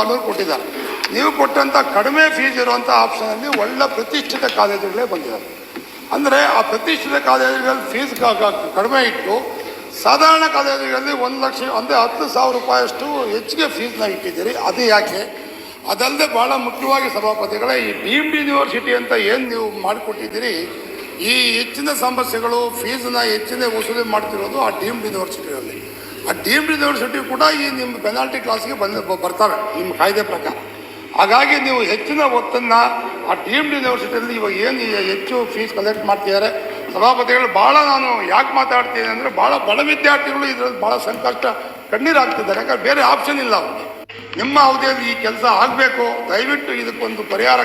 ಅನ್ನೋರು ಕೊಟ್ಟಿದ್ದಾರೆ. ನೀವು ಕೊಟ್ಟಂಥ ಕಡಿಮೆ ಫೀಸ್ ಇರುವಂಥ ಆಪ್ಷನಲ್ಲಿ ಒಳ್ಳೆ ಪ್ರತಿಷ್ಠಿತ ಕಾಲೇಜುಗಳೇ ಬಂದಿದ್ದಾರೆ ಅಂದರೆ ಆ ಪ್ರತಿಷ್ಠಿತ ಕಾಲೇಜುಗಳಲ್ಲಿ ಫೀಸ್ ಕಡಿಮೆ ಇಟ್ಟು ಸಾಧಾರಣ ಕಾಲೇಜುಗಳಲ್ಲಿ ಒಂದು ಲಕ್ಷ, ಅಂದರೆ ಹತ್ತು ಸಾವಿರ ರೂಪಾಯಿಯಷ್ಟು ಹೆಚ್ಚಿಗೆ ಫೀಸ್ನ ಇಟ್ಟಿದ್ದೀರಿ. ಅದು ಯಾಕೆ? ಅದಲ್ಲದೆ ಭಾಳ ಮುಖ್ಯವಾಗಿ ಸಭಾಪತಿಗಳೇ, ಈ ಡೀಮ್ ಯೂನಿವರ್ಸಿಟಿ ಅಂತ ಏನು ನೀವು ಮಾಡಿಕೊಟ್ಟಿದ್ದೀರಿ, ಈ ಹೆಚ್ಚಿನ ಸಮಸ್ಯೆಗಳು ಫೀಸ್ನ ಹೆಚ್ಚಿನ ವಸೂಲಿ ಮಾಡ್ತಿರೋದು ಆ ಡೀಮ್ಡ್ ಯೂನಿವರ್ಸಿಟಿಯಲ್ಲಿ ಆ ಟೀಮ್ ಡಿಸರ್ಸಿಟಿ ಕೂಡ ಈ ನಿಮ್ಮ ಪೆನಾಲ್ಟಿ ಕ್ಲಾಸ್ಗೆ ಬಂದು ಬರ್ತಾರೆ, ನಿಮ್ಮ ಕಾಯ್ದೆ ಪ್ರಕಾರ. ಹಾಗಾಗಿ ನೀವು ಹೆಚ್ಚಿನ ಒತ್ತನ್ನು ಆ ಟೀಮ್ ಯೂನಿವರ್ಸಿಟಿಯಲ್ಲಿ ಇವಾಗ ಏನು ಹೆಚ್ಚು ಫೀಸ್ ಕಲೆಕ್ಟ್ ಮಾಡ್ತಿದ್ದಾರೆ? ಸಭಾಪತಿಗಳು ಭಾಳ ನಾನು ಯಾಕೆ ಮಾತಾಡ್ತೀನಿ ಅಂದರೆ ಭಾಳ ಬಡ ವಿದ್ಯಾರ್ಥಿಗಳು ಇದರಲ್ಲಿ ಭಾಳ ಸಂಕಷ್ಟ ಕಣ್ಣೀರಾಗ್ತಿದ್ದಾರೆ ಯಾಕಂದ್ರೆ ಬೇರೆ ಆಪ್ಷನ್ ಇಲ್ಲ ಅವ್ರಿಗೆ. ನಿಮ್ಮ ಅವಧಿಯಲ್ಲಿ ಈ ಕೆಲಸ ಆಗಬೇಕು. ದಯವಿಟ್ಟು ಇದಕ್ಕೊಂದು ಪರಿಹಾರ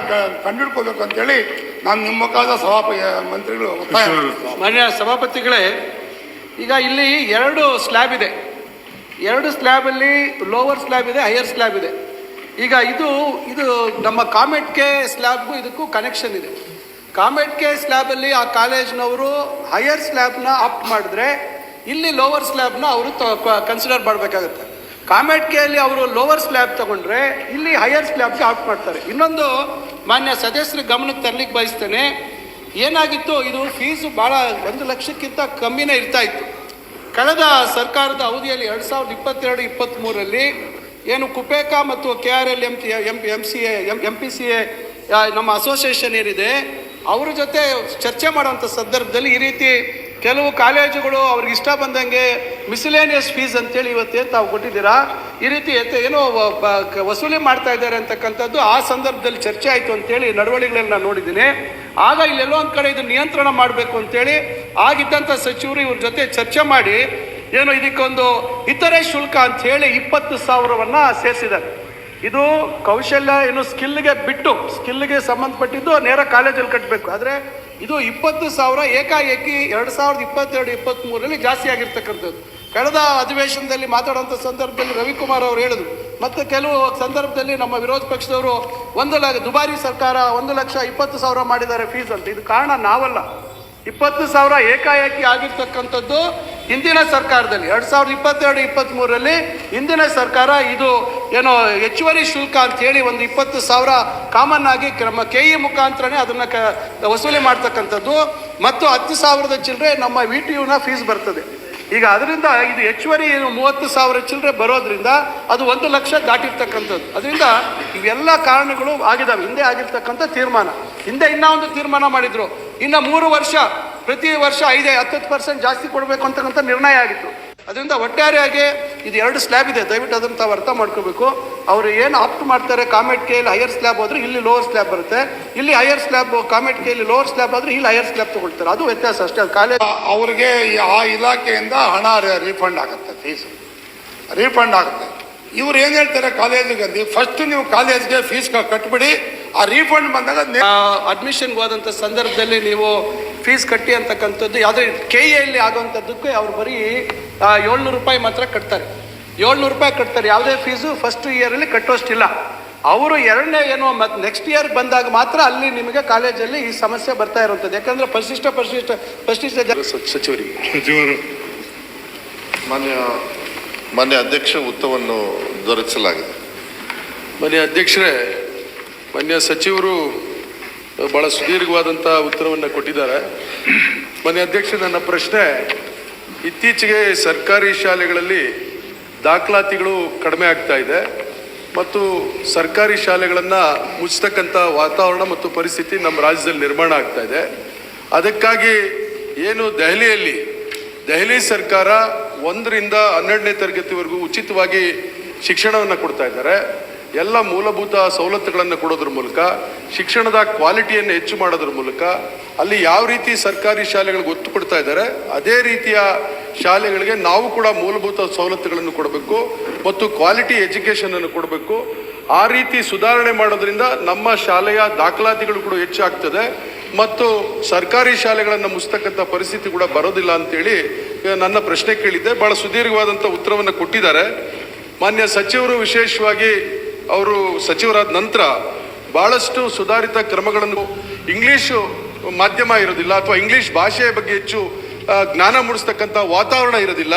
ಕಂಡುಹಿಡ್ಕೋಬೇಕು ಅಂತೇಳಿ ನಾನು ನಿಮ್ಮ ಮುಖಾಂತರ ಸಭಾಪತಿ ಮಂತ್ರಿಗಳು ಮಾನ್ಯ ಸಭಾಪತಿಗಳೇ, ಈಗ ಇಲ್ಲಿ ಎರಡು ಸ್ಲ್ಯಾಬ್ ಇದೆ. ಎರಡು ಸ್ಲ್ಯಾಬಲ್ಲಿ ಲೋವರ್ ಸ್ಲ್ಯಾಬ್ ಇದೆ ಹೈಯರ್ ಸ್ಲ್ಯಾಬ್ ಇದೆ. ಈಗ ಇದು ಇದು ನಮ್ಮ ಕಾಮೆಟ್ಗೆ ಸ್ಲ್ಯಾಬ್ಗೂ ಇದಕ್ಕೂ ಕನೆಕ್ಷನ್ ಇದೆ. ಕಾಮೆಟ್ಗೆ ಸ್ಲ್ಯಾಬಲ್ಲಿ ಆ ಕಾಲೇಜ್ನವರು ಹೈಯರ್ ಸ್ಲ್ಯಾಬ್ನ ಆಪ್ಟ್ ಮಾಡಿದ್ರೆ ಇಲ್ಲಿ ಲೋವರ್ ಸ್ಲ್ಯಾಬ್ನ ಅವರು ಕನ್ಸಿಡರ್ ಮಾಡಬೇಕಾಗುತ್ತೆ. ಕಾಮೆಟ್ಕೆಯಲ್ಲಿ ಅವರು ಲೋವರ್ ಸ್ಲ್ಯಾಬ್ ತಗೊಂಡ್ರೆ ಇಲ್ಲಿ ಹೈಯರ್ ಸ್ಲ್ಯಾಬ್ಗೆ ಆಪ್ಟ್ ಮಾಡ್ತಾರೆ. ಇನ್ನೊಂದು ಮಾನ್ಯ ಸದಸ್ಯರ ಗಮನಕ್ಕೆ ತರಲಿಕ್ಕೆ ಬಯಸ್ತೇನೆ, ಏನಾಗಿತ್ತು, ಇದು ಫೀಸು ಭಾಳ ಒಂದು ಲಕ್ಷಕ್ಕಿಂತ ಕಮ್ಮಿನೇ ಇರ್ತಾ ಇತ್ತು. ಕಳೆದ ಸರ್ಕಾರದ ಅವಧಿಯಲ್ಲಿ ಎರಡು ಸಾವಿರದ ಇಪ್ಪತ್ತೆರಡು, ಇಪ್ಪತ್ತ್ಮೂರರಲ್ಲಿ ಏನು ಕುಪೇಕ ಮತ್ತು K R L M M M C A M M P C A ನಮ್ಮ ಅಸೋಸಿಯೇಷನ್ ಏನಿದೆ, ಅವ್ರ ಜೊತೆ ಚರ್ಚೆ ಮಾಡುವಂಥ ಸಂದರ್ಭದಲ್ಲಿ ಈ ರೀತಿ ಕೆಲವು ಕಾಲೇಜುಗಳು ಅವ್ರಿಗೆ ಇಷ್ಟ ಬಂದಂಗೆ ಮಿಸಿಲೇನಿಯಸ್ ಫೀಸ್ ಅಂತೇಳಿ ಇವತ್ತೇನು ತಾವು ಕೊಟ್ಟಿದ್ದೀರಾ? ಈ ರೀತಿ ಏನೋ ವಸೂಲಿ ಮಾಡ್ತಾ ಇದ್ದಾರೆ ಅಂತಕ್ಕಂಥದ್ದು ಆ ಸಂದರ್ಭದಲ್ಲಿ ಚರ್ಚೆ ಆಯಿತು ಅಂತೇಳಿ ನಡವಳಿಗಳನ್ನ ನಾನು ನೋಡಿದ್ದೀನಿ. ಆಗ ಇಲ್ಲೆಲ್ಲೋ ಒಂದು ಕಡೆ ಇದು ನಿಯಂತ್ರಣ ಮಾಡಬೇಕು ಅಂತೇಳಿ ಆಗಿದ್ದಂಥ ಸಚಿವರು ಇವ್ರ ಜೊತೆ ಚರ್ಚೆ ಮಾಡಿ ಏನು ಇದಕ್ಕೊಂದು ಇತರೆ ಶುಲ್ಕ ಅಂತ ಹೇಳಿ ಇಪ್ಪತ್ತು ಸಾವಿರವನ್ನು ಸೇರಿಸಿದ್ದಾರೆ. ಇದು ಕೌಶಲ್ಯ ಏನು ಸ್ಕಿಲ್ಗೆ ಬಿಟ್ಟು, ಸ್ಕಿಲ್ಗೆ ಸಂಬಂಧಪಟ್ಟಿದ್ದು ನೇರ ಕಾಲೇಜಲ್ಲಿ ಕಟ್ಟಬೇಕು ಆದರೆ ಇದು ಇಪ್ಪತ್ತು ಸಾವಿರ, ಏಕಾಏಕಿ ಎರಡು ಸಾವಿರದ ಇಪ್ಪತ್ತೆರಡು, ಇಪ್ಪತ್ತ್ಮೂರರಲ್ಲಿ ಜಾಸ್ತಿ ಆಗಿರ್ತಕ್ಕಂಥದ್ದು. ಕಳೆದ ಅಧಿವೇಶನದಲ್ಲಿ ಮಾತಾಡುವಂಥ ಸಂದರ್ಭದಲ್ಲಿ ರವಿಕುಮಾರ್ ಅವರು ಹೇಳಿದ್ರು. ಮತ್ತು ಕೆಲವು ಸಂದರ್ಭದಲ್ಲಿ ನಮ್ಮ ವಿರೋಧ ಪಕ್ಷದವರು ಒಂದು ಲಕ್ಷ, ದುಬಾರಿ ಸರ್ಕಾರ ಒಂದು ಲಕ್ಷ ಇಪ್ಪತ್ತು ಸಾವಿರ ಮಾಡಿದ್ದಾರೆ ಫೀಸ್ ಅಂತ. ಇದು ಕಾರಣ ನಾವಲ್ಲ. ಇಪ್ಪತ್ತು ಸಾವಿರ ಏಕಾಏಕಿ ಆಗಿರ್ತಕ್ಕಂಥದ್ದು ಹಿಂದಿನ ಸರ್ಕಾರದಲ್ಲಿ. ಎರಡು ಸಾವಿರದ ಇಪ್ಪತ್ತೆರಡು, ಇಪ್ಪತ್ತ್ಮೂರರಲ್ಲಿ ಹಿಂದಿನ ಸರ್ಕಾರ ಇದು ಏನೋ ಹೆಚ್ಚುವರಿ ಶುಲ್ಕ ಅಂತ ಹೇಳಿ ಒಂದು ಇಪ್ಪತ್ತು ಸಾವಿರ ಕಾಮನ್ ಆಗಿ ನಮ್ಮ ಕೆ ಇ ಮುಖಾಂತರನೇ ಅದನ್ನು ಕ ವಸೂಲಿ ಮಾಡ್ತಕ್ಕಂಥದ್ದು. ಮತ್ತು ಹತ್ತು ಸಾವಿರದ ಚಿಲ್ಲರೆ ನಮ್ಮ ವಿ ಟಿ ಯುನ ಫೀಸ್ ಬರ್ತದೆ. ಈಗ ಅದರಿಂದ ಇದು ಹೆಚ್ಚುವರಿ ಮೂವತ್ತು ಸಾವಿರ ಚಿಲ್ಲರೆ ಬರೋದ್ರಿಂದ ಅದು ಒಂದು ಲಕ್ಷ ದಾಟಿರ್ತಕ್ಕಂಥದ್ದು. ಅದರಿಂದ ಇವೆಲ್ಲ ಕಾರಣಗಳು ಆಗಿದ್ದಾವೆ ಹಿಂದೆ ಆಗಿರ್ತಕ್ಕಂಥ ತೀರ್ಮಾನ. ಹಿಂದೆ ಇನ್ನೂ ಒಂದು ತೀರ್ಮಾನ ಮಾಡಿದ್ರು. ಇನ್ನು ಮೂರು ವರ್ಷ, ಪ್ರತಿ ವರ್ಷ ಐದೇ, ಹತ್ತತ್ತು ಪರ್ಸೆಂಟ್ ಜಾಸ್ತಿ ಕೊಡಬೇಕು ಅಂತಕ್ಕಂಥ ನಿರ್ಣಯ ಆಗಿತ್ತು. ಅದರಿಂದ ಒಟ್ಟಾರೆಯಾಗಿ ಇದು ಎರಡು ಸ್ಲ್ಯಾಬ್ ಇದೆ. ದಯವಿಟ್ಟು ಅದನ್ನು ತಾವು ಅರ್ಥ ಮಾಡ್ಕೋಬೇಕು. ಅವರು ಏನು ಆಪ್ಟ್ ಮಾಡ್ತಾರೆ ಕಾಮೆಟ್ ಕೇಲಿ ಹೈಯರ್ ಸ್ಲ್ಯಾಬ್ ಹೋದ್ರೆ ಇಲ್ಲಿ ಲೋವರ್ ಸ್ಲ್ಯಾಬ್ ಬರುತ್ತೆ. ಇಲ್ಲಿ ಹೈಯರ್ ಸ್ಲ್ಯಾಬ್ ಕಾಮೆಟ್ ಕೇಲಿ ಲೋವರ್ ಸ್ಲ್ಯಾಬ್ ಆದರೆ ಇಲ್ಲಿ ಹೈಯರ್ ಸ್ಲ್ಯಾಬ್ ತಗೊಳ್ತಾರೆ. ಅದು ವ್ಯತ್ಯಾಸ ಅಷ್ಟೇ. ಅದು ಕಾಲೇಜ್ ಅವ್ರಿಗೆ ಆ ಇಲಾಖೆಯಿಂದ ಹಣ ರೀಫಂಡ್ ಆಗುತ್ತೆ ಫೀಸ್ ರೀಫಂಡ್ ಆಗುತ್ತೆ. ಇವ್ರು ಏನು ಹೇಳ್ತಾರೆ ಕಾಲೇಜಿಗೆ ಫಸ್ಟ್ ನೀವು ಕಾಲೇಜ್ಗೆ ಫೀಸ್ ಕಟ್ಬಿಡಿ. ಆ ರೀಫಂಡ್ ಬಂದಾಗ ಅಡ್ಮಿಷನ್ ಅಡ್ಮಿಷನ್ಗೆ ಹೋದಂಥ ಸಂದರ್ಭದಲ್ಲಿ ನೀವು ಫೀಸ್ ಕಟ್ಟಿ ಅಂತಕ್ಕಂಥದ್ದು ಯಾವುದೇ ಕೆ ಎಲ್ಲಿ ಆಗುವಂಥದ್ದಕ್ಕೆ ಅವ್ರು ಬರೀ ಏಳ್ನೂರು ರೂಪಾಯಿ ಮಾತ್ರ ಕಟ್ತಾರೆ. ಏಳ್ನೂರು ರೂಪಾಯಿ ಕಟ್ತಾರೆ. ಯಾವುದೇ ಫೀಸು ಫಸ್ಟ್ ಇಯರಲ್ಲಿ ಕಟ್ಟೋಷ್ಟಿಲ್ಲ. ಅವರು ಎರಡನೇ ಏನೋ ಮತ್ತು ನೆಕ್ಸ್ಟ್ ಇಯರ್ ಬಂದಾಗ ಮಾತ್ರ ಅಲ್ಲಿ ನಿಮಗೆ ಕಾಲೇಜಲ್ಲಿ ಈ ಸಮಸ್ಯೆ ಬರ್ತಾ ಇರುವಂಥದ್ದು. ಯಾಕಂದರೆ ಪರಿಶಿಷ್ಟ ಪರಿಶಿಷ್ಟ ಪರಿಶಿಷ್ಟ ಜನ ಸಚಿವರಿಗೆ ಸಚಿವರು. ಮಾನ್ಯ ಮಾನ್ಯ ಅಧ್ಯಕ್ಷ ಉತ್ತವನ್ನು ದೊರಕಿಸಲಾಗಿದೆ ಮಾನ್ಯ ಅಧ್ಯಕ್ಷರೇ ಮಾನ್ಯ ಸಚಿವರು ಬಹಳ ಸುದೀರ್ಘವಾದಂಥ ಉತ್ತರವನ್ನು ಕೊಟ್ಟಿದ್ದಾರೆ. ಮಾನ್ಯ ಅಧ್ಯಕ್ಷ, ನನ್ನ ಪ್ರಶ್ನೆ, ಇತ್ತೀಚೆಗೆ ಸರ್ಕಾರಿ ಶಾಲೆಗಳಲ್ಲಿ ದಾಖಲಾತಿಗಳು ಕಡಿಮೆ ಆಗ್ತಾ ಇದೆ ಮತ್ತು ಸರ್ಕಾರಿ ಶಾಲೆಗಳನ್ನು ಮುಚ್ಚತಕ್ಕಂಥ ವಾತಾವರಣ ಮತ್ತು ಪರಿಸ್ಥಿತಿ ನಮ್ಮ ರಾಜ್ಯದಲ್ಲಿ ನಿರ್ಮಾಣ ಆಗ್ತಾ ಇದೆ. ಅದಕ್ಕಾಗಿ ಏನು ದೆಹಲಿಯಲ್ಲಿ, ದೆಹಲಿ ಸರ್ಕಾರ ಒಂದರಿಂದ ಹನ್ನೆರಡನೇ ತರಗತಿವರೆಗೂ ಉಚಿತವಾಗಿ ಶಿಕ್ಷಣವನ್ನು ಕೊಡ್ತಾ ಇದ್ದಾರೆ. ಎಲ್ಲ ಮೂಲಭೂತ ಸವಲತ್ತುಗಳನ್ನು ಕೊಡೋದ್ರ ಮೂಲಕ, ಶಿಕ್ಷಣದ ಕ್ವಾಲಿಟಿಯನ್ನು ಹೆಚ್ಚು ಮಾಡೋದ್ರ ಮೂಲಕ, ಅಲ್ಲಿ ಯಾವ ರೀತಿ ಸರ್ಕಾರಿ ಶಾಲೆಗಳಿಗೆ ಒತ್ತು ಕೊಡ್ತಾ ಇದ್ದಾರೆ, ಅದೇ ರೀತಿಯ ಶಾಲೆಗಳಿಗೆ ನಾವು ಕೂಡ ಮೂಲಭೂತ ಸವಲತ್ತುಗಳನ್ನು ಕೊಡಬೇಕು ಮತ್ತು ಕ್ವಾಲಿಟಿ ಎಜುಕೇಷನನ್ನು ಕೊಡಬೇಕು. ಆ ರೀತಿ ಸುಧಾರಣೆ ಮಾಡೋದ್ರಿಂದ ನಮ್ಮ ಶಾಲೆಯ ದಾಖಲಾತಿಗಳು ಕೂಡ ಹೆಚ್ಚಾಗ್ತದೆ ಮತ್ತು ಸರ್ಕಾರಿ ಶಾಲೆಗಳನ್ನು ಮುಚ್ಚತಕ್ಕಂಥ ಪರಿಸ್ಥಿತಿ ಕೂಡ ಬರೋದಿಲ್ಲ ಅಂತೇಳಿ ನನ್ನ ಪ್ರಶ್ನೆ ಕೇಳಿದ್ದೆ. ಭಾಳ ಸುದೀರ್ಘವಾದಂಥ ಉತ್ತರವನ್ನು ಕೊಟ್ಟಿದ್ದಾರೆ. ಮಾನ್ಯ ಸಚಿವರು ವಿಶೇಷವಾಗಿ ಅವರು ಸಚಿವರಾದ ನಂತರ ಬಹಳಷ್ಟು ಸುಧಾರಿತ ಕ್ರಮಗಳನ್ನು ಇಂಗ್ಲೀಷು ಮಾಧ್ಯಮ ಇರೋದಿಲ್ಲ, ಅಥವಾ ಇಂಗ್ಲೀಷ್ ಭಾಷೆಯ ಬಗ್ಗೆ ಹೆಚ್ಚು ಜ್ಞಾನ ಮೂಡಿಸ್ತಕ್ಕಂಥ ವಾತಾವರಣ ಇರೋದಿಲ್ಲ.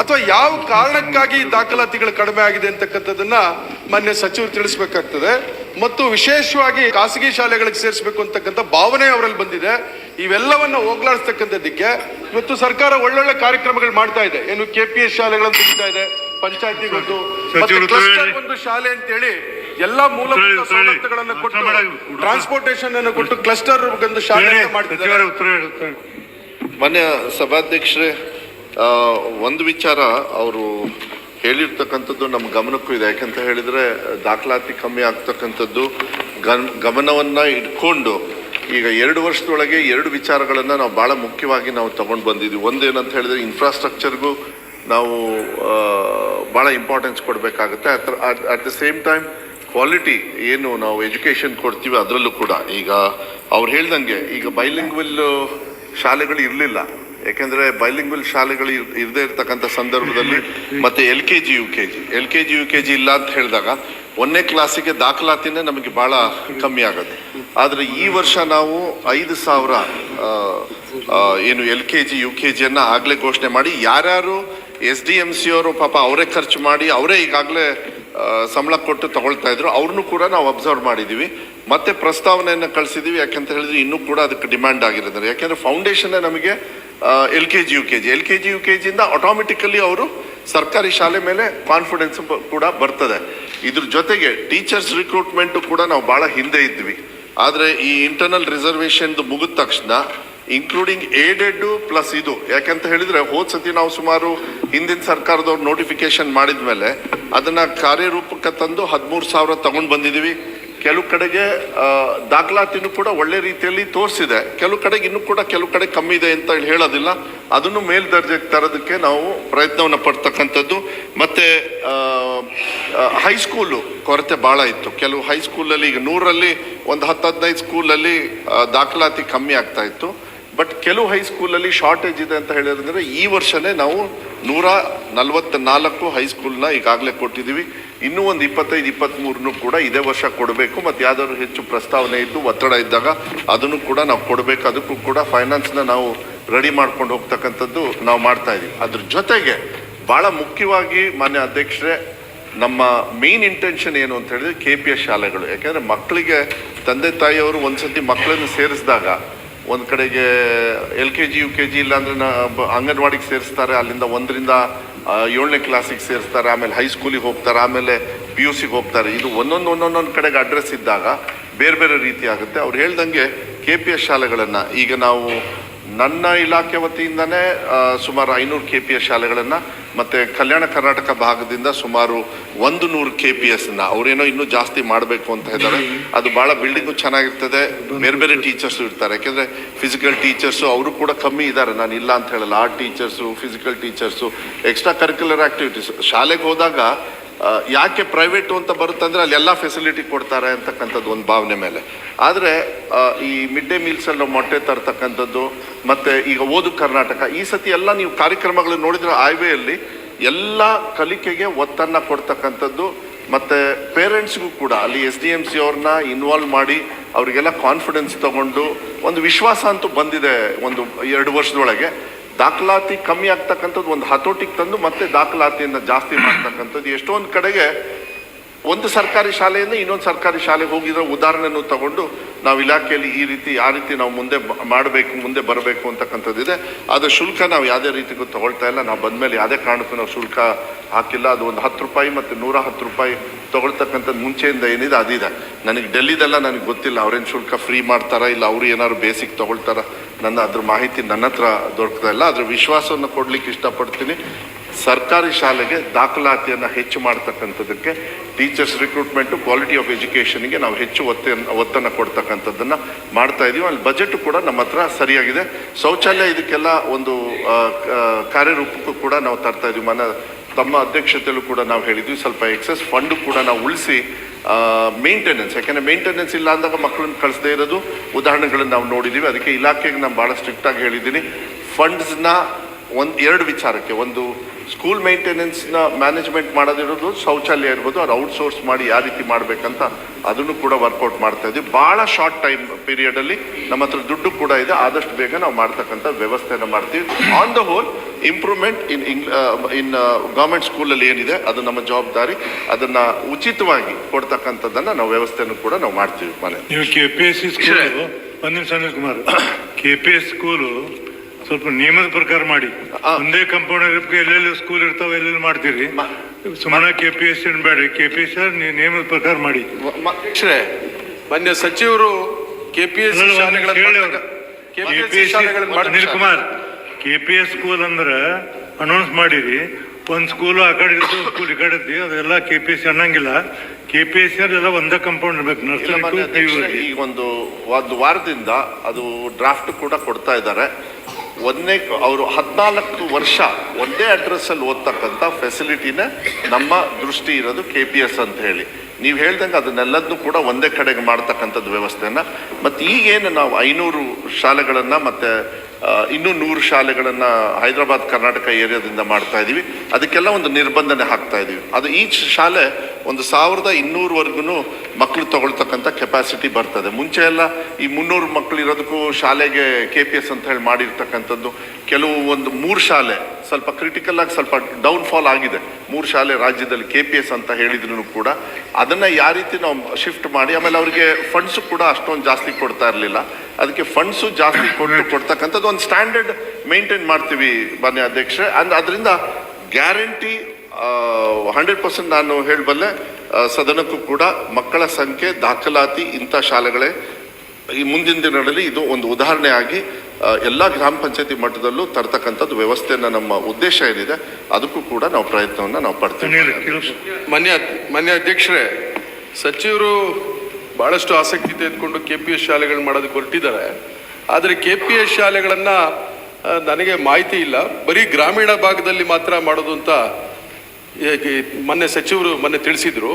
ಅಥವಾ ಯಾವ ಕಾರಣಕ್ಕಾಗಿ ದಾಖಲಾತಿಗಳು ಕಡಿಮೆ ಆಗಿದೆ ಅಂತಕ್ಕಂಥದ್ದನ್ನ ಮಾನ್ಯ ಸಚಿವರು ತಿಳಿಸ್ಬೇಕಾಗ್ತದೆ. ಮತ್ತು ವಿಶೇಷವಾಗಿ ಖಾಸಗಿ ಶಾಲೆಗಳಿಗೆ ಸೇರಿಸಬೇಕು ಅಂತಕ್ಕಂಥ ಭಾವನೆ ಅವರಲ್ಲಿ ಬಂದಿದೆ. ಇವೆಲ್ಲವನ್ನು ಹೋಗ್ಲಾಡಿಸ್ತಕ್ಕಂಥದ್ದಕ್ಕೆ ಇವತ್ತು ಸರ್ಕಾರ ಒಳ್ಳೊಳ್ಳೆ ಕಾರ್ಯಕ್ರಮಗಳು ಮಾಡ್ತಾ ಇದೆ. ಏನು ಕೆ ಪಿ ಎಸ್ ಶಾಲೆಗಳನ್ನು ತೆಗಿತಾ ಇದೆ ಪಂಚಾಯತಿಗೊಂದು ಒಂದು ಶಾಲೆ ಅಂತೇಳಿ ಎಲ್ಲಾ ಮೂಲಭೂತ ಸೌಲಭ್ಯಗಳನ್ನು ಹೇಳಿ, ಉತ್ತರ ಹೇಳಿ. ಸವಲತ್ತುಗಳನ್ನು ಕೊಟ್ಟು ಟ್ರಾನ್ಸ್ಪೋರ್ಟೇಶನ್ ಅನ್ನು ಕೊಟ್ಟು ಕ್ಲಸ್ಟರ್ ಒಂದು ಶಾಲೆ ಮಾಡ್ತಿದ್ದಾರೆ. ಹೇಳಿ. ಮಾನ್ಯ ಸಭಾಧ್ಯಕ್ಷರೇ ಒಂದು ವಿಚಾರ ಅವರು ಹೇಳಿರ್ತಕ್ಕಂಥದ್ದು ನಮ್ಮ ಗಮನಕ್ಕೂ ಇದೆ. ಯಾಕಂತ ಹೇಳಿದರೆ ದಾಖಲಾತಿ ಕಮ್ಮಿ ಆಗ್ತಕ್ಕಂಥದ್ದು. ಗನ್ ಗಮನವನ್ನ ಇಟ್ಕೊಂಡು ಈಗ ಎರಡು ವರ್ಷದೊಳಗೆ ಎರಡು ವಿಚಾರಗಳನ್ನು ನಾವು ಭಾಳ ಮುಖ್ಯವಾಗಿ ನಾವು ತಗೊಂಡು ಬಂದಿದ್ವಿ. ಒಂದೇನಂತ ಹೇಳಿದರೆ ಇನ್ಫ್ರಾಸ್ಟ್ರಕ್ಚರ್ಗೂ ನಾವು ಭಾಳ ಇಂಪಾರ್ಟೆನ್ಸ್ ಕೊಡಬೇಕಾಗುತ್ತೆ. At the same time quality ಏನು ನಾವು ಎಜುಕೇಷನ್ ಕೊಡ್ತೀವಿ ಅದರಲ್ಲೂ ಕೂಡ. ಈಗ ಅವ್ರು ಹೇಳ್ದಂಗೆ, ಈಗ ಬೈಲಿಂಗ್ವಲ್ ಶಾಲೆಗಳು ಇರಲಿಲ್ಲ. ಯಾಕೆಂದರೆ ಬೈಲಿಂಗ್ವಲ್ ಶಾಲೆಗಳು ಇರ್- ಇರದೇ ಇರತಕ್ಕಂಥ ಸಂದರ್ಭದಲ್ಲಿ ಮತ್ತೆ L K G U K G L K G U K G ಇಲ್ಲ ಅಂತ ಹೇಳಿದಾಗ ಒಂದನೇ ಕ್ಲಾಸಿಗೆ ದಾಖಲಾತಿನೇ ನಮಗೆ ಭಾಳ ಕಮ್ಮಿ ಆಗುತ್ತೆ. ಆದರೆ ಈ ವರ್ಷ ನಾವು ಐದು ಸಾವಿರ ಏನು L K G U K ಜಿಯನ್ನು ಆಗಲೇ ಘೋಷಣೆ ಮಾಡಿ ಯಾರ್ಯಾರು ಎಸ್ ಡಿ ಎಂ ಸಿ ಅವರು ಪಾಪ ಅವರೇ ಖರ್ಚು ಮಾಡಿ ಅವರೇ ಈಗಾಗಲೇ ಸಂಬಳ ಕೊಟ್ಟು ತಗೊಳ್ತಾ ಇದ್ರು. ಅವ್ರನ್ನೂ ಕೂಡ ನಾವು ಅಬ್ಸರ್ವ್ ಮಾಡಿದ್ದೀವಿ ಮತ್ತೆ ಪ್ರಸ್ತಾವನೆಯನ್ನು ಕಳಿಸಿದ್ದೀವಿ ಯಾಕಂತ ಹೇಳಿದ್ರೆ ಇನ್ನೂ ಕೂಡ ಅದಕ್ಕೆ ಡಿಮ್ಯಾಂಡ್ ಆಗಿರೋದ್ರೆ ಯಾಕೆಂದ್ರೆ ಫೌಂಡೇಶನ್ ನಮಗೆ L K G, U K G. L K G, U K ಜಿಯಿಂದ automatically ಅವರು ಸರ್ಕಾರಿ ಶಾಲೆ ಮೇಲೆ ಕಾನ್ಫಿಡೆನ್ಸ್ ಕೂಡ ಬರ್ತದೆ. ಇದ್ರ ಜೊತೆಗೆ ಟೀಚರ್ಸ್ ರಿಕ್ರೂಟ್ಮೆಂಟು ಕೂಡ ನಾವು ಭಾಳ ಹಿಂದೆ ಇದ್ವಿ. ಆದರೆ ಈ ಇಂಟರ್ನಲ್ ರಿಸರ್ವೇಷನ್ದು ಮುಗಿದ ತಕ್ಷಣ ಇನ್ಕ್ಲೂಡಿಂಗ್ ಏಡೆಡ್ ಪ್ಲಸ್ ಇದು. ಯಾಕಂತ ಹೇಳಿದ್ರೆ ಹೋದ್ ಸತಿ ನಾವು ಸುಮಾರು ಹಿಂದಿನ ಸರ್ಕಾರದವ್ರು ನೋಟಿಫಿಕೇಶನ್ ಮಾಡಿದ್ಮೇಲೆ ಅದನ್ನ ಕಾರ್ಯರೂಪಕ್ಕೆ ತಂದು ಹದಿಮೂರು ಸಾವಿರ ತಗೊಂಡು ಬಂದಿದ್ದೀವಿ ಕೆಲವು ಕಡೆಗೆ ದಾಖಲಾತಿನೂ ಕೂಡ ಒಳ್ಳೆ ರೀತಿಯಲ್ಲಿ ತೋರಿಸಿದೆ. ಕೆಲವು ಕಡೆಗೆ ಇನ್ನೂ ಕೂಡ ಕೆಲವು ಕಡೆ ಕಮ್ಮಿ ಇದೆ ಅಂತ ಹೇಳಿ ಹೇಳೋದಿಲ್ಲ. ಅದನ್ನು ಮೇಲ್ದರ್ಜೆಗೆ ತರೋದಕ್ಕೆ ನಾವು ಪ್ರಯತ್ನವನ್ನು ಪಡ್ತಕ್ಕಂಥದ್ದು. ಮತ್ತು ಹೈಸ್ಕೂಲು ಕೊರತೆ ಭಾಳ ಇತ್ತು. ಕೆಲವು ಹೈಸ್ಕೂಲಲ್ಲಿ ಈಗ ನೂರಲ್ಲಿ ಒಂದು ಹತ್ತು ಹದಿನೈದು ಸ್ಕೂಲಲ್ಲಿ ದಾಖಲಾತಿ ಕಮ್ಮಿ ಆಗ್ತಾ ಇತ್ತು. ಬಟ್ ಕೆಲವು ಹೈಸ್ಕೂಲಲ್ಲಿ ಶಾರ್ಟೇಜ್ ಇದೆ ಅಂತ ಹೇಳಿದ್ರೆ ಈ ವರ್ಷನೇ ನಾವು ನೂರ ನಲವತ್ತ ನಾಲ್ಕು ಹೈಸ್ಕೂಲ್ನ ಈಗಾಗಲೇ ಕೊಟ್ಟಿದ್ದೀವಿ. ಇನ್ನೂ ಒಂದು ಇಪ್ಪತ್ತೈದು ಇಪ್ಪತ್ತ್ಮೂರನ್ನು ಕೂಡ ಇದೇ ವರ್ಷ ಕೊಡಬೇಕು. ಮತ್ತು ಯಾವ್ದಾದ್ರು ಹೆಚ್ಚು ಪ್ರಸ್ತಾವನೆ ಇದ್ದು, ಒತ್ತಡ ಇದ್ದಾಗ ಅದನ್ನು ಕೂಡ ನಾವು ಕೊಡಬೇಕು. ಅದಕ್ಕೂ ಕೂಡ ಫೈನಾನ್ಸ್ನ ನಾವು ರೆಡಿ ಮಾಡ್ಕೊಂಡು ಹೋಗ್ತಕ್ಕಂಥದ್ದು ನಾವು ಮಾಡ್ತಾ ಇದ್ದೀವಿ. ಅದ್ರ ಜೊತೆಗೆ ಭಾಳ ಮುಖ್ಯವಾಗಿ ಮಾನ್ಯ ಅಧ್ಯಕ್ಷರೇ, ನಮ್ಮ ಮೇನ್ ಇಂಟೆನ್ಷನ್ ಏನು ಅಂತ ಹೇಳಿದ್ರೆ ಕೆ ಪಿ ಎಸ್ ಶಾಲೆಗಳು. ಯಾಕೆಂದರೆ ಮಕ್ಕಳಿಗೆ ತಂದೆ ತಾಯಿಯವರು ಒಂದು ಸರ್ತಿ ಮಕ್ಕಳನ್ನು ಸೇರಿಸಿದಾಗ ಒಂದು ಕಡೆಗೆ L K G, U K G ಇಲ್ಲಾಂದರೆ ನಾ ಅಂಗನವಾಡಿಗೆ ಸೇರಿಸ್ತಾರೆ, ಅಲ್ಲಿಂದ ಒಂದರಿಂದ ಏಳನೇ ಕ್ಲಾಸಿಗೆ ಸೇರಿಸ್ತಾರೆ, ಆಮೇಲೆ ಹೈಸ್ಕೂಲಿಗೆ ಹೋಗ್ತಾರೆ, ಆಮೇಲೆ ಪಿ ಯು ಸಿಗೆ ಹೋಗ್ತಾರೆ. ಇದು ಒಂದೊಂದು ಒಂದೊಂದೊಂದು ಕಡೆಗೆ ಅಡ್ರೆಸ್ ಇದ್ದಾಗ ಬೇರೆ ಬೇರೆ ರೀತಿ ಆಗುತ್ತೆ ಅವ್ರು ಹೇಳ್ದಂಗೆ ಕೆ ಪಿ ಎಸ್ ಶಾಲೆಗಳನ್ನು ಈಗ ನಾವು ನನ್ನ ಇಲಾಖೆ ವತಿಯಿಂದನೇ ಸುಮಾರು ಐನೂರು ಕೆ ಪಿ ಎಸ್ ಶಾಲೆಗಳನ್ನು ಮತ್ತು ಕಲ್ಯಾಣ ಕರ್ನಾಟಕ ಭಾಗದಿಂದ ಸುಮಾರು ಒಂದು ನೂರು ಕೆ ಪಿ ಎಸ್ನ ಅವರೇನೋ ಇನ್ನೂ ಜಾಸ್ತಿ ಮಾಡಬೇಕು ಅಂತ ಇದ್ದಾರೆ. ಅದು ಭಾಳ ಬಿಲ್ಡಿಂಗು ಚೆನ್ನಾಗಿರ್ತದೆ. ಬೇರೆ ಬೇರೆ ಟೀಚರ್ಸು ಇರ್ತಾರೆ. ಯಾಕೆಂದರೆ ಫಿಸಿಕಲ್ ಟೀಚರ್ಸು ಅವರು ಕೂಡ ಕಮ್ಮಿ ಇದ್ದಾರೆ. ನಾನು ಇಲ್ಲ ಅಂತ ಹೇಳಲ್ಲ. Art teachers physical teachers extra curricular activities ಶಾಲೆಗೆ ಹೋದಾಗ ಯಾಕೆ ಪ್ರೈವೇಟು ಅಂತ ಬರುತ್ತಂದರೆ ಅಲ್ಲಿ ಎಲ್ಲ ಫೆಸಿಲಿಟಿ ಕೊಡ್ತಾರೆ ಅಂತಕ್ಕಂಥದ್ದು ಒಂದು ಭಾವನೆ ಮೇಲೆ. ಆದರೆ ಈ ಮಿಡ್ ಡೇ ಮೀಲ್ಸಲ್ಲಿ ನಾವು ಮೊಟ್ಟೆ ತರ್ತಕ್ಕಂಥದ್ದು, ಮತ್ತು ಈಗ ಓದು ಕರ್ನಾಟಕ, ಈ ಸತಿ ಎಲ್ಲ ನೀವು ಕಾರ್ಯಕ್ರಮಗಳು ನೋಡಿದರೆ ಆಯ್ವೆಯಲ್ಲಿ ಎಲ್ಲ ಕಲಿಕೆಗೆ ಒತ್ತನ್ನು ಕೊಡ್ತಕ್ಕಂಥದ್ದು, ಮತ್ತು ಪೇರೆಂಟ್ಸ್ಗೂ ಕೂಡ, ಅಲ್ಲಿ ಎಸ್ ಡಿ ಎಂ ಸಿ ಅವ್ರನ್ನ ಇನ್ವಾಲ್ವ್ ಮಾಡಿ ಅವರಿಗೆಲ್ಲ ಕಾನ್ಫಿಡೆನ್ಸ್ ತಗೊಂಡು, ಒಂದು ವಿಶ್ವಾಸ ಅಂತೂ ಬಂದಿದೆ ಒಂದು ಎರಡು ವರ್ಷದೊಳಗೆ. ದಾಖಲಾತಿ ಕಮ್ಮಿ ಆಗ್ತಕ್ಕಂಥದ್ದು ಒಂದು ಹತೋಟಿಗೆ ತಂದು ಮತ್ತೆ ದಾಖಲಾತಿಯನ್ನು ಜಾಸ್ತಿ ಮಾಡ್ತಕ್ಕಂಥದ್ದು. ಎಷ್ಟೊಂದು ಕಡೆಗೆ ಒಂದು ಸರ್ಕಾರಿ ಶಾಲೆಯಿಂದ ಇನ್ನೊಂದು ಸರ್ಕಾರಿ ಶಾಲೆಗೆ ಹೋಗಿರೋ ಉದಾಹರಣೆಯನ್ನು ತಗೊಂಡು ನಾವು ಇಲಾಖೆಯಲ್ಲಿ ಈ ರೀತಿ, ಆ ರೀತಿ ನಾವು ಮುಂದೆ ಮಾಡಬೇಕು, ಮುಂದೆ ಬರಬೇಕು ಅಂತಕ್ಕಂಥದ್ದಿದೆ. ಅದು ಶುಲ್ಕ ನಾವು ಯಾವುದೇ ರೀತಿಗೂ ತಗೊಳ್ತಾ ಇಲ್ಲ. ನಾವು ಬಂದ ಮೇಲೆ ಯಾವುದೇ ಕಾರಣಕ್ಕೂ ನಾವು ಶುಲ್ಕ ಹಾಕಿಲ್ಲ. ಅದು ಒಂದು ಹತ್ತು ರೂಪಾಯಿ ಮತ್ತು ನೂರ ಹತ್ತು ರೂಪಾಯಿ ತಗೊಳ್ತಕ್ಕಂಥದ್ದು ಮುಂಚೆಯಿಂದ ಏನಿದೆ, ಅದಿದೆ. ನನಗೆ ಡೆಲ್ಲಿದೆಲ್ಲ ನನಗೆ ಗೊತ್ತಿಲ್ಲ. ಅವ್ರೇನು ಶುಲ್ಕ ಫ್ರೀ ಮಾಡ್ತಾರಾ ಇಲ್ಲ ಅವರು ಏನಾದ್ರು ಬೇಸಿಕ್ ತೊಗೊಳ್ತಾರ? ನನ್ನ ಅದ್ರ ಮಾಹಿತಿ ನನ್ನ ಹತ್ರ ದೊರಕ್ತಾ ಇಲ್ಲ. ಅದ್ರ ವಿಶ್ವಾಸವನ್ನು ಕೊಡ್ಲಿಕ್ಕೆ ಇಷ್ಟಪಡ್ತೀನಿ. ಸರ್ಕಾರಿ ಶಾಲೆಗೆ ದಾಖಲಾತಿಯನ್ನು ಹೆಚ್ಚು ಮಾಡ್ತಕ್ಕಂಥದ್ದಕ್ಕೆ ಟೀಚರ್ಸ್ ರಿಕ್ರೂಟ್ಮೆಂಟು ಕ್ವಾಲಿಟಿ ಆಫ್ ಎಜುಕೇಷನ್ಗೆ ನಾವು ಹೆಚ್ಚು ಒತ್ತ ಒತ್ತನ್ನು ಕೊಡ್ತಕ್ಕಂಥದ್ದನ್ನು ಮಾಡ್ತಾ ಇದೀವಿ. ಅಲ್ಲಿ ಬಜೆಟ್ ಕೂಡ ನಮ್ಮ ಹತ್ರ ಸರಿಯಾಗಿದೆ. ಶೌಚಾಲಯ ಇದಕ್ಕೆಲ್ಲ ಒಂದು ಕಾರ್ಯರೂಪಕ್ಕೂ ಕೂಡ ನಾವು ತರ್ತಾ ಇದ್ದೀವಿ ಮನ, ತಮ್ಮ ಅಧ್ಯಕ್ಷತೆಯಲ್ಲೂ ಕೂಡ ನಾವು ಹೇಳಿದ್ವಿ. ಸ್ವಲ್ಪ ಎಕ್ಸಸ್ ಫಂಡು ಕೂಡ ನಾವು ಉಳಿಸಿ ಮೇಂಟೆನೆನ್ಸ್ ಯಾಕೆಂದರೆ ಮೇಂಟೆನೆನ್ಸ್ ಇಲ್ಲ ಅಂದಾಗ ಮಕ್ಕಳನ್ನ ಕಳಿಸದೇ ಇರೋದು. ಉದಾಹರಣೆಗಳನ್ನು ನಾವು ನೋಡಿದ್ದೀವಿ ಅದಕ್ಕೆ ಇಲಾಖೆಗೆ ನಾನು ಭಾಳ ಸ್ಟ್ರಿಕ್ಟಾಗಿ ಹೇಳಿದ್ದೀನಿ. ಫಂಡ್ಸ್ನ ಒಂದು ಎರಡು ವಿಚಾರಕ್ಕೆ ಒಂದು ಸ್ಕೂಲ್ ಮೇಂಟೆನೆನ್ಸ್ನ ಮ್ಯಾನೇಜ್ಮೆಂಟ್ ಮಾಡೋದಿರೋದು ಶೌಚಾಲಯ ಇರ್ಬೋದು ಅವ್ರು ಔಟ್ಸೋರ್ಸ್ ಮಾಡಿ ಯಾವ ರೀತಿ ಮಾಡಬೇಕಂತ ಅದನ್ನು ಕೂಡ ವರ್ಕೌಟ್ ಮಾಡ್ತಾ ಇದ್ವಿ. ಭಾಳ ಶಾರ್ಟ್ ಟೈಮ್ ಪೀರಿಯಡಲ್ಲಿ ನಮ್ಮ ಹತ್ರ ದುಡ್ಡು ಕೂಡ ಇದೆ ಆದಷ್ಟು ಬೇಗ ನಾವು ಮಾಡ್ತಕ್ಕಂಥ ವ್ಯವಸ್ಥೆನ ಮಾಡ್ತೀವಿ. On the whole improvement in ಇಂಗ್ in government ಸ್ಕೂಲಲ್ಲಿ ಏನಿದೆ ಅದು ನಮ್ಮ ಜವಾಬ್ದಾರಿ. ಅದನ್ನು ಉಚಿತವಾಗಿ ಕೊಡ್ತಕ್ಕಂಥದ್ದನ್ನು ನಾವು ವ್ಯವಸ್ಥೆಯನ್ನು ಕೂಡ ನಾವು ಮಾಡ್ತೀವಿ ಮನೆ. ನೀವು ಕೆ ಪಿ ಎಸ್ ಸಿ ಸ್ಕೂಲು ಒಂದು ನಿಮಿಷ Anil Kumar K P S school ಸ್ವಲ್ಪ ನಿಯಮದ ಪ್ರಕಾರ ಮಾಡಿ. ಒಂದೇ ಕಂಪೌಂಡ್ ಎಲ್ಲೆಲ್ಲಿ ಸ್ಕೂಲ್ ಇರ್ತಾವೆ ಎಲ್ಲೆಲ್ಲಿ ಮಾಡ್ತೀರಿ? ಸುಮ್ಮನೆ ಕೆ ಪಿ ಎಸ್ ಬೇಡ್ರಿ. ಕೆ ಪಿ ಎಸ್ ನಿಯಮದ ಪ್ರಕಾರ ಮಾಡಿ. ಮಾನ್ಯ ಸಚಿವರು K P S Anil Kumar K P S school ಅಂದ್ರೆ ಅನೌನ್ಸ್ ಮಾಡಿರಿ. ಒಂದ್ ಸ್ಕೂಲ್ ಆ ಕಡೆ ಇರ್ತದೆ ಸ್ಕೂಲ್ ಈ ಕಡೆ ಇರ್ತೀವಿ ಅದೆಲ್ಲ ಕೆ ಪಿ ಎಸ್ ಅನ್ನಂಗಿಲ್ಲ. ಕೆ ಪಿ ಎಸ್ ಎಲ್ಲ ಒಂದೇ ಕಂಪೌಂಡ್ ಇರ್ಬೇಕು ನರ್ಸರಿ ಈಗ ಒಂದು ಒಂದು ವಾರದಿಂದ ಅದು ಡ್ರಾಫ್ಟ್ ಕೂಡ ಕೊಡ್ತಾ ಇದ್ದಾರೆ. ಒಂದನೇ ಅವರು ಹದಿನಾಲ್ಕು ವರ್ಷ ಒಂದೇ ಅಡ್ರೆಸ್ಸಲ್ಲಿ ಓದ್ತಕ್ಕಂಥ ಫೆಸಿಲಿಟಿನ ನಮ್ಮ ದೃಷ್ಟಿ ಇರೋದು ಕೆ ಪಿ ಎಸ್ ಅಂತ ಹೇಳಿ. ನೀವು ಹೇಳ್ದಂಗೆ ಅದನ್ನೆಲ್ಲದನ್ನು ಕೂಡ ಒಂದೇ ಕಡೆಗೆ ಮಾಡ್ತಕ್ಕಂಥದ್ದು ವ್ಯವಸ್ಥೆನ. ಮತ್ತು ಈಗೇನು ನಾವು ಐನೂರು ಶಾಲೆಗಳನ್ನು ಮತ್ತು ಇನ್ನೂ ನೂರು ಶಾಲೆಗಳನ್ನು ಹೈದರಾಬಾದ್, ಕರ್ನಾಟಕ ಏರಿಯಾದಿಂದ ಮಾಡ್ತಾ ಇದ್ದೀವಿ ಅದಕ್ಕೆಲ್ಲ ಒಂದು ನಿರ್ಬಂಧನೆ ಹಾಕ್ತಾ ಇದ್ದೀವಿ ಅದು ಈಚ್ ಶಾಲೆ ಒಂದು ಸಾವಿರದ ಇನ್ನೂರವರೆಗೂ ಮಕ್ಕಳು ತಗೊಳ್ತಕ್ಕಂಥ ಕೆಪಾಸಿಟಿ ಬರ್ತದೆ. ಮುಂಚೆ ಎಲ್ಲ ಈ ಮುನ್ನೂರು ಮಕ್ಕಳು ಇರೋದಕ್ಕೂ ಶಾಲೆಗೆ ಕೆ ಪಿ ಎಸ್ ಅಂತ ಹೇಳಿ ಮಾಡಿರ್ತಕ್ಕಂಥದ್ದು ಕೆಲವು ಒಂದು ಮೂರು ಶಾಲೆ ಸ್ವಲ್ಪ ಕ್ರಿಟಿಕಲ್ ಆಗಿ ಸ್ವಲ್ಪ ಡೌನ್ ಫಾಲ್ ಆಗಿದೆ. ಮೂರು ಶಾಲೆ ರಾಜ್ಯದಲ್ಲಿ ಕೆ ಪಿ ಎಸ್ ಅಂತ ಹೇಳಿದ್ರು ಕೂಡ ಅದನ್ನು ಯಾವ ರೀತಿ ನಾವು ಶಿಫ್ಟ್ ಮಾಡಿ ಆಮೇಲೆ ಅವರಿಗೆ ಫಂಡ್ಸು ಕೂಡ ಅಷ್ಟೊಂದು ಜಾಸ್ತಿ ಕೊಡ್ತಾ ಇರಲಿಲ್ಲ. ಅದಕ್ಕೆ ಫಂಡ್ಸು ಜಾಸ್ತಿ ಕೊಟ್ಟು ಕೊಡ್ತಕ್ಕಂಥದ್ದು ಒಂದು ಸ್ಟ್ಯಾಂಡರ್ಡ್ ಮೇಂಟೈನ್ ಮಾಡ್ತೀವಿ ಮಾನ್ಯ ಅಧ್ಯಕ್ಷರೇ. ಅಂದ್ ಅದರಿಂದ ಗ್ಯಾರಂಟಿ ಹಂಡ್ರೆಡ್ ಪರ್ಸೆಂಟ್ ನಾನು ಹೇಳಬಲ್ಲೆ ಸದನಕ್ಕೂ ಕೂಡ ಮಕ್ಕಳ ಸಂಖ್ಯೆ ದಾಖಲಾತಿ ಇಂಥ ಶಾಲೆಗಳೇ. ಈ ಮುಂದಿನ ದಿನಗಳಲ್ಲಿ ಇದು ಒಂದು ಉದಾಹರಣೆ ಆಗಿ ಎಲ್ಲ ಗ್ರಾಮ ಪಂಚಾಯತಿ ಮಟ್ಟದಲ್ಲೂ ತರ್ತಕ್ಕಂಥದ್ದು ವ್ಯವಸ್ಥೆಯನ್ನು ನಮ್ಮ ಉದ್ದೇಶ ಏನಿದೆ ಅದಕ್ಕೂ ಕೂಡ ನಾವು ಪ್ರಯತ್ನವನ್ನು ನಾವು ಪಡ್ತೀವಿ. ಮಾನ್ಯ ಮಾನ್ಯ ಅಧ್ಯಕ್ಷರೇ ಸಚಿವರು ಭಾಳಷ್ಟು ಆಸಕ್ತಿ ತೆಗೆದುಕೊಂಡು ಕೆ ಪಿ ಎಸ್ ಶಾಲೆಗಳು ಮಾಡೋದಕ್ಕೆ ಹೊರಟಿದ್ದಾರೆ. ಆದರೆ ಕೆ ಪಿ ಎಸ್ ಶಾಲೆಗಳನ್ನು ನನಗೆ ಮಾಹಿತಿ ಇಲ್ಲ. ಬರೀ ಗ್ರಾಮೀಣ ಭಾಗದಲ್ಲಿ ಮಾತ್ರ ಮಾಡೋದು ಅಂತ ಮೊನ್ನೆ ಸಚಿವರು ಮೊನ್ನೆ ತಿಳಿಸಿದ್ರು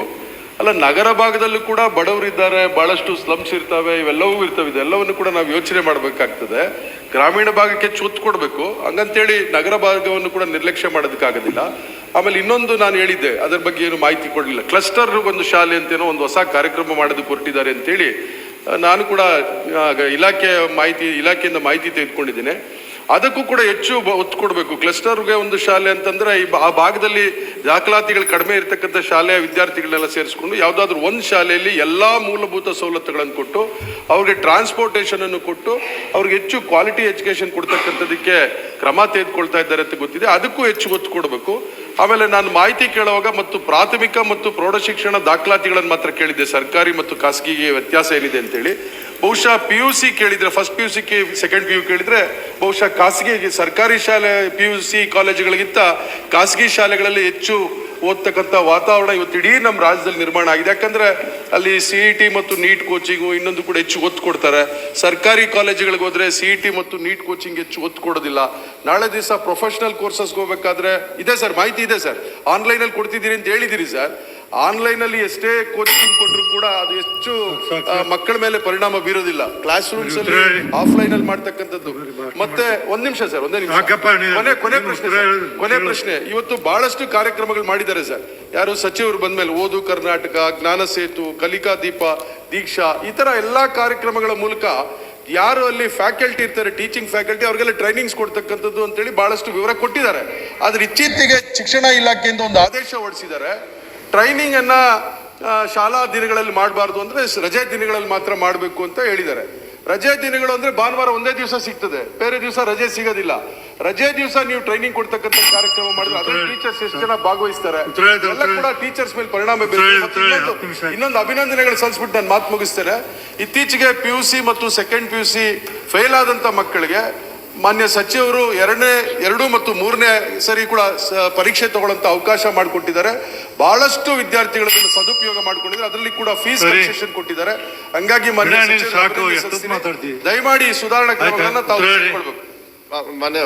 ಅಲ್ಲ ನಗರ ಭಾಗದಲ್ಲೂ ಕೂಡ ಬಡವರಿದ್ದಾರೆ ಭಾಳಷ್ಟು ಸ್ಲಮ್ಸ್ ಇರ್ತವೆ ಇವೆಲ್ಲವೂ ಇರ್ತವೆ ಇದೆಲ್ಲವನ್ನು ಕೂಡ ನಾವು ಯೋಚನೆ ಮಾಡಬೇಕಾಗ್ತದೆ. ಗ್ರಾಮೀಣ ಭಾಗಕ್ಕೆ ಚೊತ್ತು ಕೊಡಬೇಕು. ಹಂಗಂತೇಳಿ ನಗರ ಭಾಗವನ್ನು ಕೂಡ ನಿರ್ಲಕ್ಷ್ಯ ಮಾಡೋದಕ್ಕಾಗೋದಿಲ್ಲ. ಆಮೇಲೆ ಇನ್ನೊಂದು ನಾನು ಹೇಳಿದ್ದೆ ಅದರ ಬಗ್ಗೆ ಏನು ಮಾಹಿತಿ ಕೊಡಲಿಲ್ಲ. ಕ್ಲಸ್ಟರ್ ಒಂದು ಶಾಲೆ ಅಂತೇನೋ ಒಂದು ಹೊಸ ಕಾರ್ಯಕ್ರಮ ಮಾಡೋದಕ್ಕೆ ಹೊರಟಿದ್ದಾರೆ ಅಂತೇಳಿ ನಾನು ಕೂಡ ಆ, ಇಲಾಖೆ ಮಾಹಿತಿ ಇಲಾಖೆಯಿಂದ ಮಾಹಿತಿ ತೆಗೆದುಕೊಂಡಿದ್ದೇನೆ. ಅದಕ್ಕೂ ಕೂಡ ಹೆಚ್ಚು ಒತ್ತು ಕೊಡಬೇಕು. ಕ್ಲಸ್ಟರ್ಗೆ ಒಂದು ಶಾಲೆ ಅಂತಂದ್ರೆ ಈ ಆ ಭಾಗದಲ್ಲಿ ದಾಖಲಾತಿಗಳು ಕಡಿಮೆ ಇರತಕ್ಕಂಥ ಶಾಲೆಯ ವಿದ್ಯಾರ್ಥಿಗಳನ್ನೆಲ್ಲ ಸೇರಿಸ್ಕೊಂಡು ಯಾವುದಾದ್ರೂ ಒಂದು ಶಾಲೆಯಲ್ಲಿ ಎಲ್ಲ ಮೂಲಭೂತ ಸವಲತ್ತುಗಳನ್ನು ಕೊಟ್ಟು, ಅವ್ರಿಗೆ ಟ್ರಾನ್ಸ್ಪೋರ್ಟೇಷನ್ ಅನ್ನು ಕೊಟ್ಟು, ಅವ್ರಿಗೆ ಹೆಚ್ಚು ಕ್ವಾಲಿಟಿ ಎಜುಕೇಶನ್ ಕೊಡ್ತಕ್ಕಂಥದಕ್ಕೆ ಕ್ರಮ ತೆಗೆದುಕೊಳ್ತಾ ಇದ್ದಾರೆ ಅಂತ ಗೊತ್ತಿದೆ. ಅದಕ್ಕೂ ಹೆಚ್ಚು ಒತ್ತು ಕೊಡಬೇಕು. ಆಮೇಲೆ ನಾನು ಮಾಹಿತಿ ಕೇಳುವಾಗ ಮತ್ತು ಪ್ರಾಥಮಿಕ ಮತ್ತು ಪ್ರೌಢಶಿಕ್ಷಣ ದಾಖಲಾತಿಗಳನ್ನು ಮಾತ್ರ ಕೇಳಿದ್ದೆ. ಸರ್ಕಾರಿ ಮತ್ತು ಖಾಸಗಿಗೆ ವ್ಯತ್ಯಾಸ ಏನಿದೆ ಅಂತೇಳಿ. ಬಹುಶಃ ಪಿ ಯು ಸಿ ಕೇಳಿದ್ರೆ first P U C second P U ಕೇಳಿದ್ರೆ, ಬಹುಶಃ ಖಾಸಗಿ ಸರ್ಕಾರಿ ಶಾಲೆ ಪಿ ಯು ಸಿ ಕಾಲೇಜುಗಳಿಗಿಂತ ಖಾಸಗಿ ಶಾಲೆಗಳಲ್ಲಿ ಹೆಚ್ಚು ಓದ್ತಕ್ಕಂಥ ವಾತಾವರಣ ಇವತ್ತು ನಮ್ಮ ರಾಜ್ಯದಲ್ಲಿ ನಿರ್ಮಾಣ ಆಗಿದೆ. ಯಾಕಂದ್ರೆ ಅಲ್ಲಿ ಸಿ ಇ ಟಿ ಮತ್ತು ನೀಟ್ ಕೋಚಿಂಗು ಇನ್ನೊಂದು ಕೂಡ ಹೆಚ್ಚು ಒತ್ತು ಕೊಡ್ತಾರೆ. ಸರ್ಕಾರಿ ಕಾಲೇಜುಗಳಿಗೆ ಹೋದ್ರೆ ಸಿ ಇ ಟಿ ಮತ್ತು ನೀಟ್ ಕೋಚಿಂಗ್ ಹೆಚ್ಚು ಒತ್ತು ಕೊಡೋದಿಲ್ಲ. ನಾಳೆ ದಿವಸ ಪ್ರೊಫೆಷನಲ್ ಕೋರ್ಸಸ್ಗೆ ಹೋಗ್ಬೇಕಾದ್ರೆ, ಇದೆ ಸರ್, ಮಾಹಿತಿ ಇದೆ ಸರ್. ಆನ್ಲೈನಲ್ಲಿ ಕೊಡ್ತಿದ್ದೀರಿ ಅಂತ ಹೇಳಿದಿರಿ ಸರ್. ಆನ್ಲೈನಲ್ಲಿ ಎಷ್ಟೇ ಕೋಚಿಂಗ್ ಕೊಟ್ಟರು ಕೂಡ ಅದು ಹೆಚ್ಚು ಮಕ್ಕಳ ಮೇಲೆ ಪರಿಣಾಮ ಬೀರೋದಿಲ್ಲ. ಕ್ಲಾಸ್ ರೂಮ್ಸ್ ಅಲ್ಲಿ ಆಫ್ಲೈನ್ ಅಲ್ಲಿ ಮಾಡ್ತಕ್ಕಂಥದ್ದು. ಮತ್ತೆ ಒಂದ್ ನಿಮಿಷ ಸರ್ ಒಂದೇ ನಿಮಿಷ. ಕೊನೆ ಕೊನೆ ಪ್ರಶ್ನೆ. ಕೊನೆ ಪ್ರಶ್ನೆ. ಇವತ್ತು ಬಹಳಷ್ಟು ಕಾರ್ಯಕ್ರಮಗಳು ಮಾಡಿದ್ದಾರೆ ಸರ್. ಯಾರು ಸಚಿವರು ಬಂದ್ಮೇಲೆ ಓದು ಕರ್ನಾಟಕ ಜ್ಞಾನ ಸೇತು ಕಲಿಕಾ ದೀಪ ದೀಕ್ಷಾ ಈ ತರ ಎಲ್ಲಾ ಕಾರ್ಯಕ್ರಮಗಳ ಮೂಲಕ ಯಾರು ಅಲ್ಲಿ ಫ್ಯಾಕಲ್ಟಿ ಇರ್ತಾರೆ ಟೀಚಿಂಗ್ ಫ್ಯಾಕಲ್ಟಿ ಅವ್ರಿಗೆಲ್ಲ ಟ್ರೈನಿಂಗ್ಸ್ ಕೊಡ್ತಕ್ಕಂಥದ್ದು ಅಂತೇಳಿ ಬಹಳಷ್ಟು ವಿವರ ಕೊಟ್ಟಿದ್ದಾರೆ. ಆದ್ರೆ ಇತ್ತೀಚೆಗೆ ಶಿಕ್ಷಣ ಇಲಾಖೆಯಿಂದ ಒಂದು ಆದೇಶ ಹೊರಡಿಸಿದ್ದಾರೆ. ಟ್ರೈನಿಂಗ್ ಅನ್ನ ಶಾಲಾ ದಿನಗಳಲ್ಲಿ ಮಾಡಬಾರ್ದು ಅಂದ್ರೆ ರಜೆ ದಿನಗಳಲ್ಲಿ ಮಾತ್ರ ಮಾಡಬೇಕು ಅಂತ ಹೇಳಿದ್ದಾರೆ. ರಜೆ ದಿನಗಳು ಅಂದ್ರೆ ಭಾನುವಾರ ಒಂದೇ ದಿವಸ ಸಿಗ್ತದೆ. ಬೇರೆ ದಿವಸ ರಜೆ ಸಿಗೋದಿಲ್ಲ. ರಜೆ ದಿವಸ ನೀವು ಟ್ರೈನಿಂಗ್ ಕೊಡ್ತಕ್ಕಂಥ ಕಾರ್ಯಕ್ರಮ ಮಾಡಿದ್ರೆ ಅದ್ರ ಟೀಚರ್ಸ್ ಎಷ್ಟು ಜನ ಭಾಗವಹಿಸ್ತಾರೆ? ಎಲ್ಲ ಕೂಡ ಟೀಚರ್ಸ್ ಮೇಲೆ ಪರಿಣಾಮ ಬೀರುತ್ತೆ. ಇನ್ನೊಂದು- ಅಭಿನಂದನೆಗಳು ಸಲ್ಲಿಸ್ಬಿಟ್ಟು ನಾನು ಮಾತು ಮುಗಿಸ್ತೇನೆ. ಇತ್ತೀಚೆಗೆ ಪಿ ಯು ಸಿ ಮತ್ತು second P U C fail ಆದಂತ ಮಕ್ಕಳಿಗೆ ಮಾನ್ಯ ಸಚಿವರು ಎರಡನೇ ಎರಡು ಮತ್ತು ಮೂರನೇ ಸರಿ ಕೂಡ ಪರೀಕ್ಷೆ ತಗೊಳ್ಳೋಂಥ ಅವಕಾಶ ಮಾಡಿಕೊಟ್ಟಿದ್ದಾರೆ. ಬಹಳಷ್ಟು ವಿದ್ಯಾರ್ಥಿಗಳು ಅದನ್ನು ಸದುಪಯೋಗ ಮಾಡಿಕೊಂಡಿದ್ದಾರೆ. ಅದರಲ್ಲಿ ಕೂಡ ಫೀಸ್. ಕನ್ಸೆಷನ್ ಕೊಟ್ಟಿದ್ದಾರೆ. ಹಂಗಾಗಿ? ದಯಮಾಡಿ ಸುಧಾರಣಾ ಕ್ರಮಗಳನ್ನ ತಾವು ಮನೆ.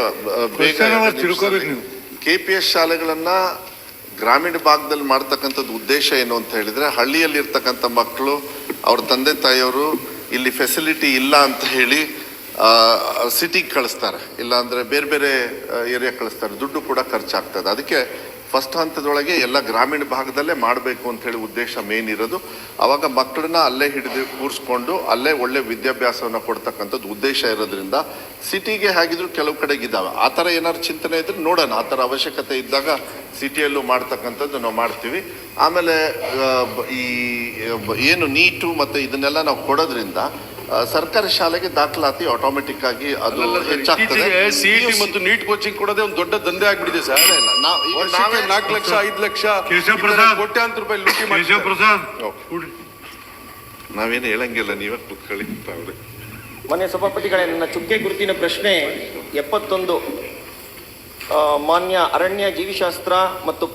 ಕೆ ಪಿ ಎಸ್ ಶಾಲೆಗಳನ್ನ ಗ್ರಾಮೀಣ ಭಾಗದಲ್ಲಿ ಮಾಡ್ತಕ್ಕಂಥದ್ದು ಉದ್ದೇಶ ಏನು ಅಂತ ಹೇಳಿದ್ರೆ ಹಳ್ಳಿಯಲ್ಲಿ ಇರ್ತಕ್ಕಂಥ ಮಕ್ಕಳು ಅವ್ರ ತಂದೆ ತಾಯಿಯವರು ಇಲ್ಲಿ ಫೆಸಿಲಿಟಿ ಇಲ್ಲ ಅಂತ ಹೇಳಿ ಸಿಟಿಗೆ ಕಳಿಸ್ತಾರೆ. ಇಲ್ಲಾಂದರೆ ಬೇರೆ ಬೇರೆ ಏರಿಯಾ ಕಳಿಸ್ತಾರೆ. ದುಡ್ಡು ಕೂಡ ಖರ್ಚಾಗ್ತದೆ. ಅದಕ್ಕೆ ಫಸ್ಟ್ ಹಂತದೊಳಗೆ ಎಲ್ಲ ಗ್ರಾಮೀಣ ಭಾಗದಲ್ಲೇ ಮಾಡಬೇಕು ಅಂತೇಳಿ ಉದ್ದೇಶ ಮೇನ್ ಇರೋದು. ಅವಾಗ ಮಕ್ಕಳನ್ನ ಅಲ್ಲೇ ಹಿಡಿದು ಕೂರಿಸ್ಕೊಂಡು ಅಲ್ಲೇ ಒಳ್ಳೆ ವಿದ್ಯಾಭ್ಯಾಸವನ್ನು ಕೊಡ್ತಕ್ಕಂಥದ್ದು ಉದ್ದೇಶ ಇರೋದ್ರಿಂದ ಸಿಟಿಗೆ ಹೇಗಿದ್ರು ಕೆಲವು ಕಡೆಗೆ ಇದ್ದಾವೆ ಆ ಥರ ಏನಾದ್ರು ಚಿಂತನೆ ಇದ್ರೆ ನೋಡೋಣ. ಆ ಥರ ಅವಶ್ಯಕತೆ ಇದ್ದಾಗ ಸಿಟಿಯಲ್ಲೂ ಮಾಡ್ತಕ್ಕಂಥದ್ದು ನಾವು ಮಾಡ್ತೀವಿ. ಆಮೇಲೆ ಈ ಏನು ನೀಟು ಮತ್ತು ಇದನ್ನೆಲ್ಲ ನಾವು ಕೊಡೋದ್ರಿಂದ ಸರ್ಕಾರಿ ಶಾಲೆಗೆ ದಾಖಲಾತಿ ಆಟೋಮೆಟಿಕ್ ಆಗಿ ಅದು ಹೆಚ್ಚಾಗ್ತದೆ. ಸಿಇಟಿ ಮತ್ತು ನೀಟ್ ಕೋಚಿಂಗ್ ಕೊಡೋದೇ ಒಂದು ದೊಡ್ಡ ದಂಧೆ ಆಗ್ಬಿಟ್ಟಿದೆ ಸರ್. ನಾವು ನಾಲ್ಕು ಲಕ್ಷ ಐದು ಲಕ್ಷ ಕೋಟ್ಯಾಂತರ ರೂಪಾಯಿ ಲೂಟಿ ಕೇಶವ ಪ್ರಸಾದ್. ಓಕೆ. ನಾವೇನು ಹೇಳಂಗಿಲ್ಲ ನೀವೇ ಕೂತ್ಕೊಳ್ಳಿ ಮನೆ ಮಾನ್ಯ ಸಭಾಪತಿಗಳೇ ನನ್ನ ಚುಕ್ಕೆ ಗುರುತಿನ ಪ್ರಶ್ನೆ ಎಪ್ಪತ್ತೊಂದು. ಮಾನ್ಯ ಅರಣ್ಯ ಜೀವಿಶಾಸ್ತ್ರ ಮತ್ತು